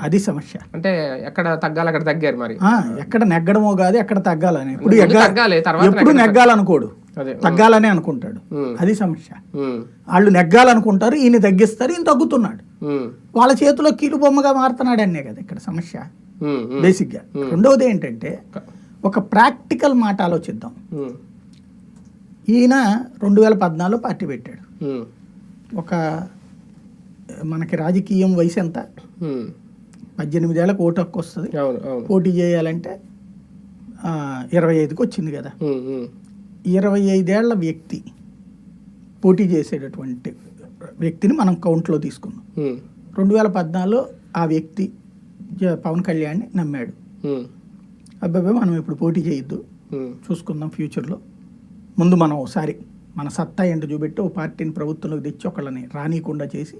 అది సమస్య. అంటే ఎక్కడ తగ్గాలి అక్కడ తగ్గారు మరి. ఎక్కడ నెగ్గడమో కాదు ఎక్కడ తగ్గాలని ఇప్పుడు తగ్గాలి, తర్వాత ఎప్పుడు నెగ్గాలనుకోడు. తగ్గాలని అనుకుంటాడు. అది సమస్య. వాళ్ళు నెగ్గాలనుకుంటారు ఈయన తగ్గిస్తారు ఈయన తగ్గుతున్నాడు. వాళ్ళ చేతిలో కీలు బొమ్మగా మారుతున్నాడు అనే కదా ఇక్కడ సమస్య. బేసిక్గా రెండవది ఏంటంటే ఒక ప్రాక్టికల్ మాట ఆలోచిద్దాం. ఈయన రెండు వేల పద్నాలుగులో పార్టీ పెట్టాడు. ఒక మనకి రాజకీయం వయసు ఎంత. పద్దెనిమిదేళ్ళకి ఓటు హక్కు వస్తుంది పోటీ చేయాలంటే ఇరవై ఐదుకి వచ్చింది కదా. ఇరవై ఐదేళ్ళ వ్యక్తి పోటీ చేసేటటువంటి వ్యక్తిని మనం కౌంట్లో తీసుకున్నాం. రెండు వేల పద్నాలుగులో ఆ వ్యక్తి పవన్ కళ్యాణ్ని నమ్మాడు. అబ్బాయి మనం ఇప్పుడు పోటీ చేయొద్దు. చూసుకుందాం ఫ్యూచర్లో. ముందు మనం ఒకసారి మన సత్తా ఏంటో చూపెట్టి ఓ పార్టీని ప్రభుత్వంలోకి తెచ్చి ఒకళ్ళని రానియకుండా చేసి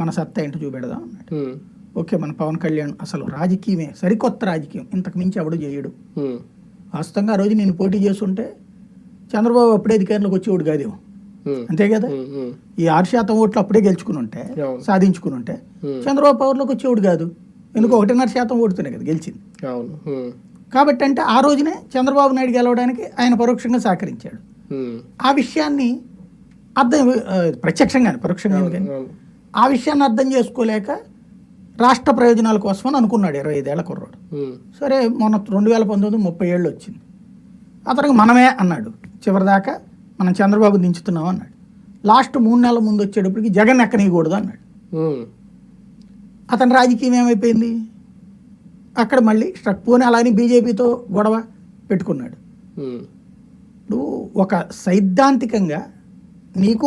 మన సత్తా ఏంటో చూపెడదాం అన్నాడు. ఓకే మన పవన్ కళ్యాణ్ అసలు రాజకీయమే సరికొత్త రాజకీయం. ఇంతకు మించి ఎవడు చేయడు. వాస్తవంగా ఆ రోజు నేను పోటీ చేస్తుంటే చంద్రబాబు అప్పుడే అధికారంలోకి వచ్చేవాడు కాదేమో అంతే కదా? ఈ ఆరు శాతం ఓట్లు అప్పుడే గెలుచుకుని ఉంటే. సాధించుకుని ఉంటే చంద్రబాబు పవర్లోకి వచ్చేవాడు కాదు. ఎందుకు ఒకటిన్నర శాతం ఓటుతూనే కదా గెలిచింది. కాబట్టి అంటే ఆ రోజునే చంద్రబాబు నాయుడు గెలవడానికి ఆయన పరోక్షంగా సహకరించాడు. ఆ విషయాన్ని అర్థం ప్రత్యక్షంగానే పరోక్షంగా ఆ విషయాన్ని అర్థం చేసుకోలేక రాష్ట్ర ప్రయోజనాల కోసం అని అనుకున్నాడు ఇరవై ఐదేళ్ళ కుర్రాడు. సరే మొన్న రెండు వేల పంతొమ్మిది ముప్పై ఏళ్ళు వచ్చింది. అతనికి మనమే అన్నాడు చివరిదాకా మనం చంద్రబాబు దించుతున్నాం అన్నాడు. లాస్ట్ మూడు నెలల ముందు వచ్చేటప్పటికి జగన్ ఎక్కనీయకూడదు అన్నాడు. అతని రాజకీయం ఏమైపోయింది? అక్కడ మళ్ళీ స్ట్రక్ పోనీ అలాని బీజేపీతో గొడవ పెట్టుకున్నాడు. ఇప్పుడు ఒక సైద్ధాంతికంగా నీకు